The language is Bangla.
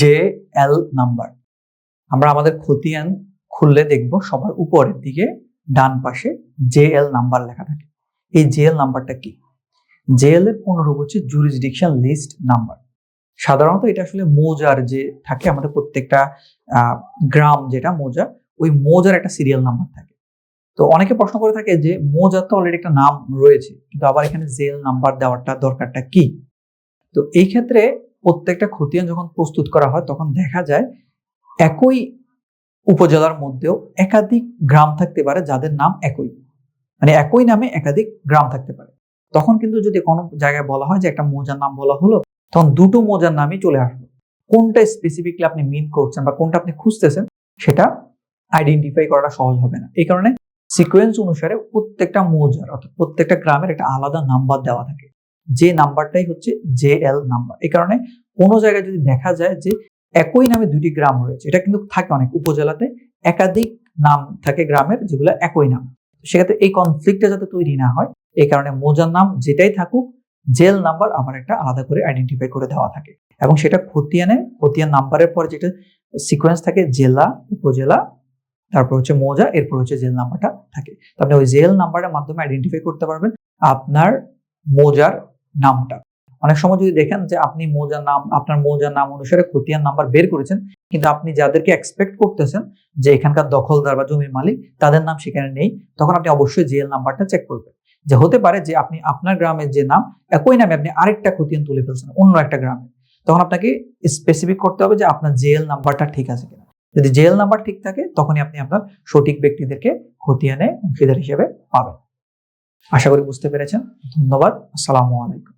জে এল নাম্বার আমরা আমাদের খতিয়ান খুললে দেখব সবার উপরের দিকে ডান পাশে জে এল নাম্বার লেখা থাকে। এই জে এল নাম্বারটা কি? জে এল এর পুনরূপ হচ্ছে জুরিসডিকশন লিস্ট নাম্বার সাধারণত এটা আসলে মৌজার যে থাকে আমাদের প্রত্যেকটা গ্রাম যেটা মৌজা, ওই মৌজার একটা সিরিয়াল নাম্বার থাকে। তো অনেকে প্রশ্ন করে থাকে যে মৌজার তো অলরেডি একটা নাম রয়েছে, কিন্তু আবার এখানে জেল নাম্বার দেওয়াটা দরকারটা কি? তো এই ক্ষেত্রে প্রত্যেকটা খতিয়ান যখন প্রস্তুত করা হয়, তখন দেখা যায় একই উপজেলার মধ্যেও একাধিক গ্রাম থাকতে পারে যাদের নাম একই। মানে একই নামে একাধিক গ্রাম থাকতে পারে। তখন কিন্তু যদি কোনো জায়গায় বলা হয় যে একটা মৌজার নাম বলা হলো, তখন দুটো মৌজার নামই চলে আসবে কোনটা স্পেসিফিকলি আপনি মিন করছেন বা কোনটা আপনি খুঁজতেছেন, সেটা আইডেন্টিফাই করাটা সহজ হবে না। এই কারণে সিকোয়েন্স অনুসারে প্রত্যেকটা মৌজার অর্থাৎ প্রত্যেকটা গ্রামের একটা আলাদা নাম্বার দেওয়া থাকে। যে নাম্বারটাই হচ্ছে জে এল নাম্বার। এই কারণে কোনো জায়গায় যদি দেখা যায় যে একই নামে দুটি গ্রাম রয়েছে, এটা কিন্তু থাকে অনেক উপজেলাতে, একাধিক নাম থাকে গ্রামের যেগুলো একই নাম। সেক্ষেত্রে এই কনফ্লিক্টটা যাতে তৈরি না হয়, এই কারণে মৌজার নাম যেটাই থাকুক জেল নাম্বার আবার একটা আলাদা করে আইডেন্টিফাই করে দেওয়া থাকে। এবং সেটা খতিয়ানে খতিয়ান নাম্বারের পরে যেটা সিকোয়েন্স থাকে, জেলা, উপজেলা, তারপর হচ্ছে মৌজা, এরপর হচ্ছে জেল নাম্বারটা থাকে। আপনি ওই জেল নাম্বারের মাধ্যমে আইডেন্টিফাই করতে পারবেন, আপনার মৌজার নামটা। অনেক সময় যদি দেখেন যে আপনি মৌজার নাম, আপনার মৌজার নাম অনুসারে খতিয়ান নাম্বার বের করেছেন, কিন্তু আপনি যাদেরকে এক্সপেক্ট করতেছেন যে এখানকার দখলদার বা জমির মালিক, তাদের নাম সেখানে নেই, তখন আপনি অবশ্যই জেল নাম্বারটা চেক করবেন। যে হতে পারে যে আপনি আপনার গ্রামের যে নাম, একই নামে আপনি আরেকটা খতিয়ান তুলে ফেলছেন অন্য একটা গ্রামে। তখন আপনাকে স্পেসিফিক করতে হবে যে আপনার জেল নাম্বারটা ঠিক আছে কিনা। যদি জেল নাম্বার ঠিক থাকে, তখনই আপনি আপনার সঠিক ব্যক্তিদেরকে খতিয়ানে অংশীদার হিসেবে পাবেন। আশা করি বুঝতে পেরেছেন। ধন্যবাদ। আসসালামু আলাইকুম।